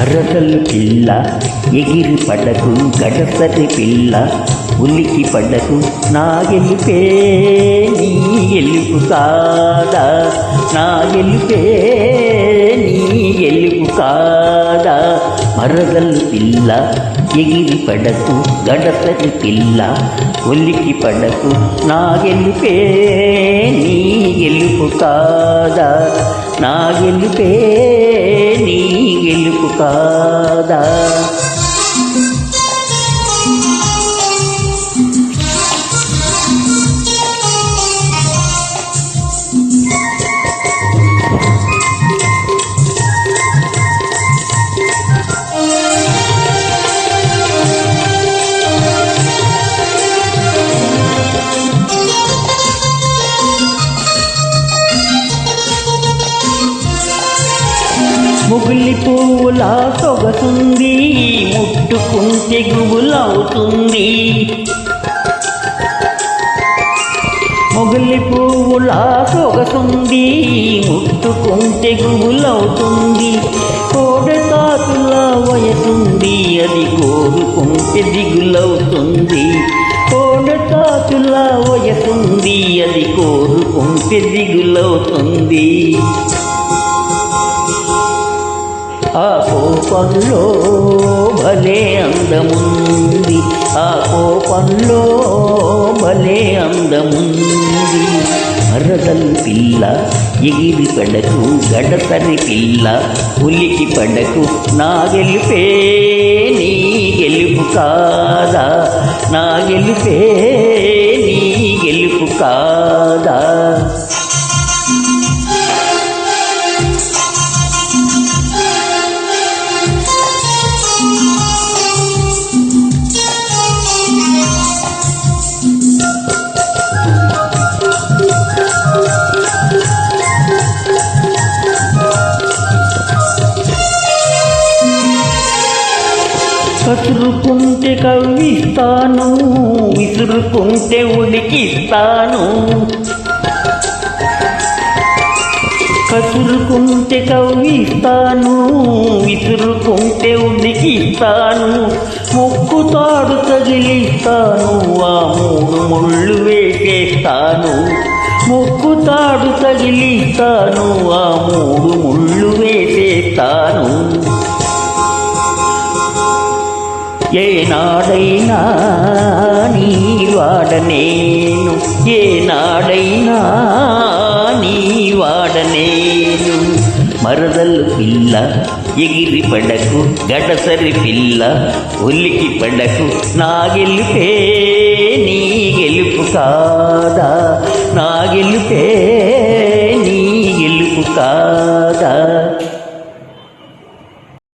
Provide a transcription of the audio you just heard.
మరదలు పిల్ల ఎగిరి పడకు గడసరి పిల్ల ఉలికి పడకు నా గెలుపే నీ గెలుపు కాదా నా గెలుపే నీ గెలుపు కాదా మరదలు పిల్ల ఎగిరి పడకు గడసరి పిల్ల ఒలికి పడకు నా గెలుపే నీ గెలుపు కాదా నా గెలుపే నీ గెలుపు కాదా ముగిలి పువ్వులా సొగసుంది ముట్టుకుంటే గుబులవుతుంది. మొగలి పువ్వులా సొగసుంది ముట్టుకుంటే గుబులవుతుంది. కోడతాతుల వయసుంది అది కోరుకుంటే దిగులవుతుంది. కోడతాతుల వయసుంది అది కోరుకుంటే దిగులవుతుంది. ఆ కోపంలో భలే అందముంది. ఆ కోపంలో భలే అందముంది. మరదలు పిల్ల ఎగిరి పడకు గడసరి పిల్ల ఉలికి పడకు నా గెలిపే నీ గెలుపు కాదా? నా గెలిపే నీ గెలుపు కాదా? కసురుకుంటే కవ్విస్తాను విసురుకుంటే ఉడికిస్తాను కసురుకుంటే కవ్విస్తాను విసురుకుంటే ఉడికిస్తాను ముక్కుతాడు తగిలిస్తాను ఆ మూడు ముళ్ళు వేసేస్తాను. ముక్కుతాడు తగిలిస్తాను ఆ మూడు ముళ్ళు వేసేస్తాను. ఏనాడైనా నీ వాడనేను ఏనాడైనా నీ వాడనేను మరదలు పిల్ల ఎగిరి పడకు గడసరి పిల్ల ఉలికి పడకు నా గెలుపే నీ గెలుపు కాదా? నా గెలుపే నీ గెలుపు కాదా?